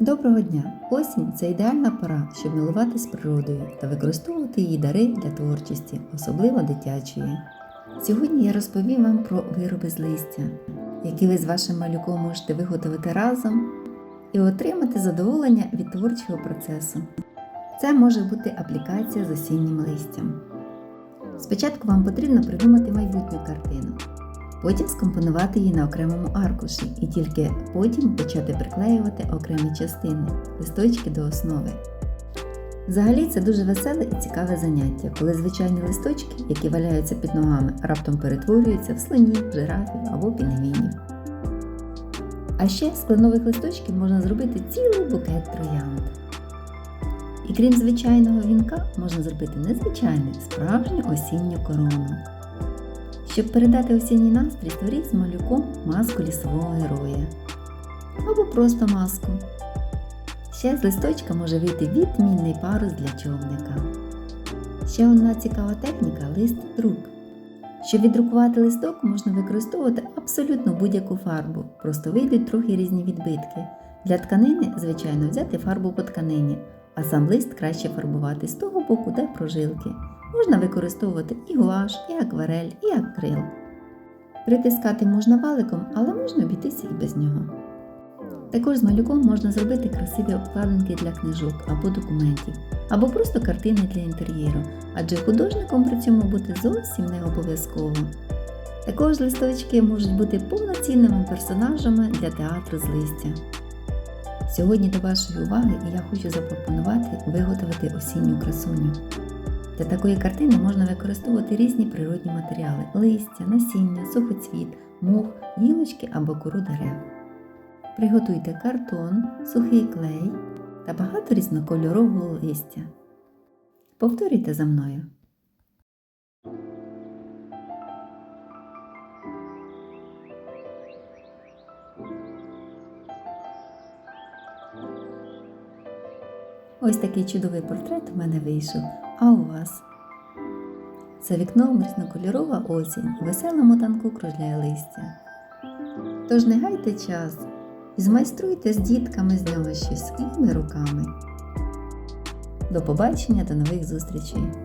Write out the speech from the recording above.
Доброго дня! Осінь це ідеальна пора, щоб милуватись природою та використовувати її дари для творчості, особливо дитячої. Сьогодні я розповім вам про вироби з листя, які ви з вашим малюком можете виготовити разом і отримати задоволення від творчого процесу. Це може бути аплікація з осіннім листям. Спочатку вам потрібно придумати майбутню картину, потім скомпонувати її на окремому аркуші і тільки потім почати приклеювати окремі частини, листочки до основи. Взагалі це дуже веселе і цікаве заняття, коли звичайні листочки, які валяються під ногами, раптом перетворюються в слонів, жирафів або пінгвінів. А ще з кленових листочків можна зробити цілий букет троянд. І крім звичайного вінка, можна зробити незвичайну, справжню осінню корону. Щоб передати осінній настрій, створіть з малюком маску лісового героя. Або просто маску. Ще з листочка може вийти відмінний парус для човника. Ще одна цікава техніка лист друк. Щоб віддрукувати листок, можна використовувати абсолютно будь-яку фарбу, просто вийдуть трохи різні відбитки. Для тканини, звичайно, взяти фарбу по тканині, а сам лист краще фарбувати з того боку, де прожилки. Можна використовувати і гуаш, і акварель, і акрил. Притискати можна валиком, але можна обійтися і без нього. Також з малюком можна зробити красиві обкладинки для книжок або документів, або просто картини для інтер'єру, адже художником при цьому бути зовсім не обов'язково. Також листочки можуть бути повноцінними персонажами для театру з листя. Сьогодні до вашої уваги я хочу запропонувати виготовити осінню красуню. Для такої картини можна використовувати різні природні матеріали листя, насіння, сухоцвіт, мох, гілочки або кору дерев. Приготуйте картон, сухий клей та багато різнокольорового листя. Повторюйте за мною. Ось такий чудовий портрет у мене вийшов, а у вас. За вікном різнокольорова осінь, у веселому танку кружляє листя. Тож не гайте час і змайструйте з дітками з нього щось своїми руками. До побачення, до нових зустрічей!